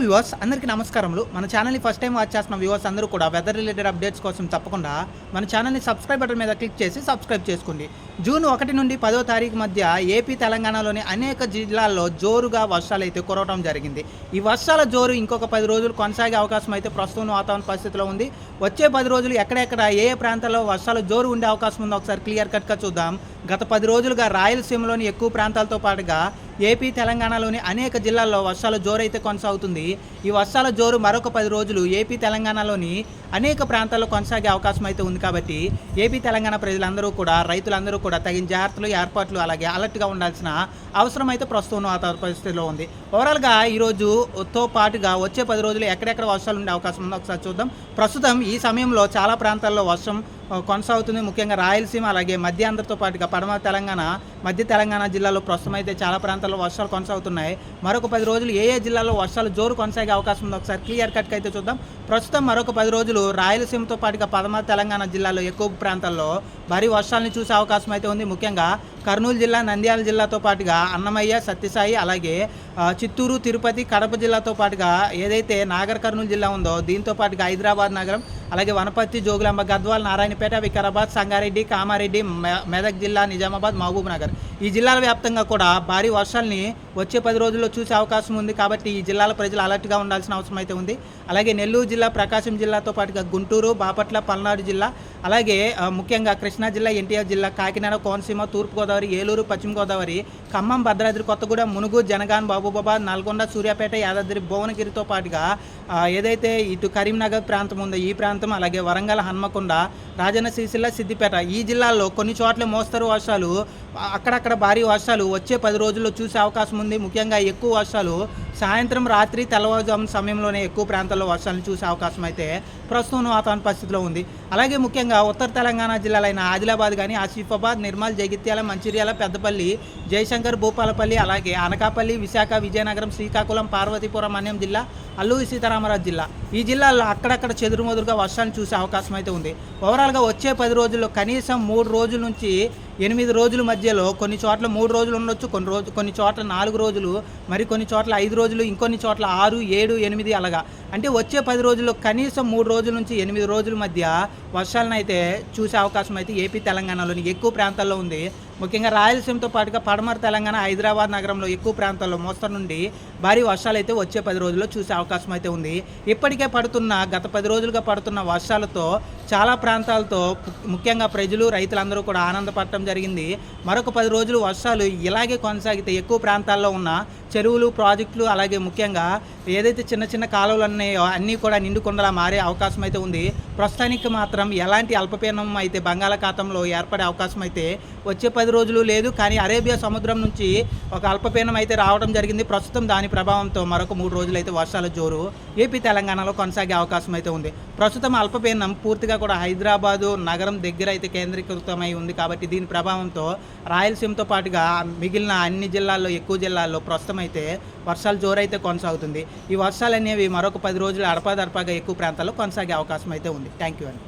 Viewers అందరికీ నమస్కారములు. మన ఛానల్ని ఫస్ట్ టైం వాచ్ చేస్తున్న వ్యూవర్స్ అందరూ కూడా వెదర్ రిలేటెడ్ అప్డేట్స్ కోసం తప్పకుండా మన ఛానల్ని సబ్స్క్రైబ్ బటన్ మీద క్లిక్ చేసి సబ్స్క్రైబ్ చేసుకోండి. జూన్ ఒకటి నుండి పదో తారీఖు మధ్య ఏపీ తెలంగాణలోని అనేక జిల్లాల్లో జోరుగా వర్షాలు అయితే కురవడం జరిగింది. ఈ వర్షాల జోరు ఇంకొక పది రోజులు కొనసాగే అవకాశం అయితే ప్రస్తుతం వాతావరణ పరిస్థితిలో ఉంది. వచ్చే పది రోజులు ఎక్కడెక్కడ ఏ ఏ ప్రాంతాల్లో వర్షాలు జోరు ఉండే అవకాశం ఉందో ఒకసారి క్లియర్ కట్గా చూద్దాం. గత పది రోజులుగా రాయలసీమలోని ఎక్కువ ప్రాంతాలతో పాటుగా ఏపీ తెలంగాణలోని అనేక జిల్లాల్లో వర్షాలు జోరైతే కొనసాగుతుంది. ఈ వర్షాల జోరు మరొక పది రోజులు ఏపీ తెలంగాణలోని అనేక ప్రాంతాల్లో కొనసాగే అవకాశం అయితే ఉంది కాబట్టి ఏపీ తెలంగాణ ప్రజలందరూ కూడా రైతులందరూ కూడా తగిన జాగ్రత్తలు ఏర్పాట్లు అలాగే అలర్ట్గా ఉండాల్సిన అవసరం అయితే ప్రస్తుతం వాతావరణ పరిస్థితిలో ఉంది. ఓవరాల్గా ఈరోజుతో పాటుగా వచ్చే పది రోజులు ఎక్కడెక్కడ వర్షాలు ఉండే అవకాశం ఉందో ఒకసారి చూద్దాం. ప్రస్తుతం ఈ సమయంలో చాలా ప్రాంతాల్లో వర్షం కొనసాగుతుంది. ముఖ్యంగా రాయలసీమ అలాగే మధ్య ఆంధ్రతో పాటుగా పడమ తెలంగాణ మధ్య తెలంగాణ జిల్లాలో ప్రస్తుతం అయితే చాలా ప్రాంతాల్లో వర్షాలు కొనసాగుతున్నాయి. మరొక పది రోజులు ఏ ఏ జిల్లాలో వర్షాలు జోరు కొనసాగే అవకాశం ఉందో ఒకసారి క్లియర్ కట్గా అయితే చూద్దాం. ప్రస్తుతం మరొక పది రోజులు రాయలసీమతో పాటుగా పడమ తెలంగాణ జిల్లాలో ఎక్కువ ప్రాంతాల్లో భారీ వర్షాలను చూసే అవకాశం అయితే ఉంది. ముఖ్యంగా కర్నూలు జిల్లా నంద్యాల జిల్లాతో పాటుగా అన్నమయ్య సత్యసాయి అలాగే చిత్తూరు తిరుపతి కడప జిల్లాతో పాటుగా ఏదైతే నాగర్ కర్నూలు జిల్లా ఉందో దీంతో పాటుగా హైదరాబాద్ నగరం అలాగే వనపర్తి జోగులాంబ గద్వాల్ నారాయణపేట వికారాబాద్ సంగారెడ్డి కామారెడ్డి మె- మెదక్ జిల్లా నిజామాబాద్ మహబూబ్ నగర్. ఈ జిల్లాల వ్యాప్తంగా కూడా భారీ వర్షాలని వచ్చే పది రోజుల్లో చూసే అవకాశం ఉంది కాబట్టి ఈ జిల్లాల ప్రజలు అలర్ట్గా ఉండాల్సిన అవసరం అయితే ఉంది. అలాగే నెల్లూరు జిల్లా ప్రకాశం జిల్లాతో పాటుగా గుంటూరు బాపట్ల పల్నాడు జిల్లా అలాగే ముఖ్యంగా కృష్ణా జిల్లా ఎన్టీఆర్ జిల్లా కాకినాడ కోనసీమ తూర్పుగోదావరి ఏలూరు పశ్చిమ గోదావరి ఖమ్మం భద్రాద్రి కొత్తగూడెం మునుగు జనగాన్ బాబుబాబాద్ నల్గొండ సూర్యాపేట యాదాద్రి భువనగిరితో పాటుగా ఏదైతే ఇటు కరీంనగర్ ప్రాంతం ఉందో ఈ ప్రాంతం అలాగే వరంగల్ హన్మకొండ రాజన్న సిరిసిల్ల సిద్దిపేట ఈ జిల్లాల్లో కొన్ని చోట్ల మోస్తరు వర్షాలు అక్కడక్కడ భారీ వర్షాలు వచ్చే పది రోజుల్లో చూసే అవకాశం ఉంది. ముఖ్యంగా ఎక్కువ వర్షాలు సాయంత్రం రాత్రి తెల్లవారుజాము సమయంలోనే ఎక్కువ ప్రాంతాల్లో వర్షాలను చూసే అవకాశం అయితే ప్రస్తుతం వాతావరణ పరిస్థితిలో ఉంది. అలాగే ముఖ్యంగా ఉత్తర తెలంగాణ జిల్లాలైన ఆదిలాబాద్ కానీ ఆసిఫాబాద్ నిర్మల్ జగిత్యాల మంచిర్యాల పెద్దపల్లి జయశంకర్ భూపాలపల్లి అలాగే అనకాపల్లి విశాఖ విజయనగరం శ్రీకాకుళం పార్వతీపురం అన్యం జిల్లా అల్లూరి సీతారామరాజు జిల్లా. ఈ జిల్లాల్లో అక్కడక్కడ చెదురుమదురుగా వర్షాలు చూసే అవకాశం అయితే ఉంది. ఓవరాల్గా వచ్చే పది రోజుల్లో కనీసం మూడు రోజుల నుంచి ఎనిమిది రోజుల మధ్యలో కొన్ని చోట్ల మూడు రోజులు ఉండొచ్చు కొన్ని రోజు కొన్ని చోట్ల నాలుగు రోజులు మరి కొన్ని చోట్ల ఐదు రోజులు ఇంకొన్ని చోట్ల ఆరు ఏడు ఎనిమిది అలాగా. అంటే వచ్చే పది రోజుల్లో కనీసం మూడు రోజుల నుంచి ఎనిమిది రోజుల మధ్య వర్షాలను అయితే చూసే అవకాశం అయితే ఏపీ తెలంగాణలోని ఎక్కువ ప్రాంతాల్లో ఉంది. ముఖ్యంగా రాయలసీమతో పాటుగా పడమర తెలంగాణ హైదరాబాద్ నగరంలో ఎక్కువ ప్రాంతాల్లో మోస్తరు నుండి భారీ వర్షాలు అయితే వచ్చే పది రోజుల్లో చూసే అవకాశం అయితే ఉంది. ఇప్పటికే పడుతున్న గత పది రోజులుగా పడుతున్న వర్షాలతో చాలా ప్రాంతాలతో ముఖ్యంగా ప్రజలు రైతులందరూ కూడా ఆనందపడటం జరిగింది. మరొక పది రోజులు వర్షాలు ఇలాగే కొనసాగితే ఎక్కువ ప్రాంతాల్లో ఉన్న చెరువులు ప్రాజెక్టులు అలాగే ముఖ్యంగా ఏదైతే చిన్న చిన్న కాలువలు ఉన్నాయో అన్నీ కూడా నిండుకుండలా మారే అవకాశం అయితే ఉంది. ప్రస్తుతానికి మాత్రం ఎలాంటి అల్పపీడనం అయితే బంగాళాఖాతంలో ఏర్పడే అవకాశం అయితే వచ్చే పది రోజులు లేదు. కానీ అరేబియా సముద్రం నుంచి ఒక అల్పపీడనం అయితే రావడం జరిగింది. ప్రస్తుతం దాని ప్రభావంతో మరొక మూడు రోజులు అయితే వర్షాల జోరు ఏపీ తెలంగాణలో కొనసాగే అవకాశం అయితే ఉంది. ప్రస్తుతం అల్పపీడనం పూర్తిగా కూడా హైదరాబాదు నగరం దగ్గర అయితే కేంద్రీకృతమై ఉంది. కాబట్టి దీని ప్రభావంతో రాయలసీమతో పాటుగా మిగిలిన అన్ని జిల్లాల్లో ఎక్కువ జిల్లాల్లో ప్రస్తుతం అయితే వర్షాలు జోరైతే కొనసాగుతుంది. ఈ వర్షాలు అనేవి మరొక పది రోజులు అడపాదడపాగా ఎక్కువ ప్రాంతాల్లో కొనసాగే అవకాశం అయితే ఉంది. థ్యాంక్ యూ అండి.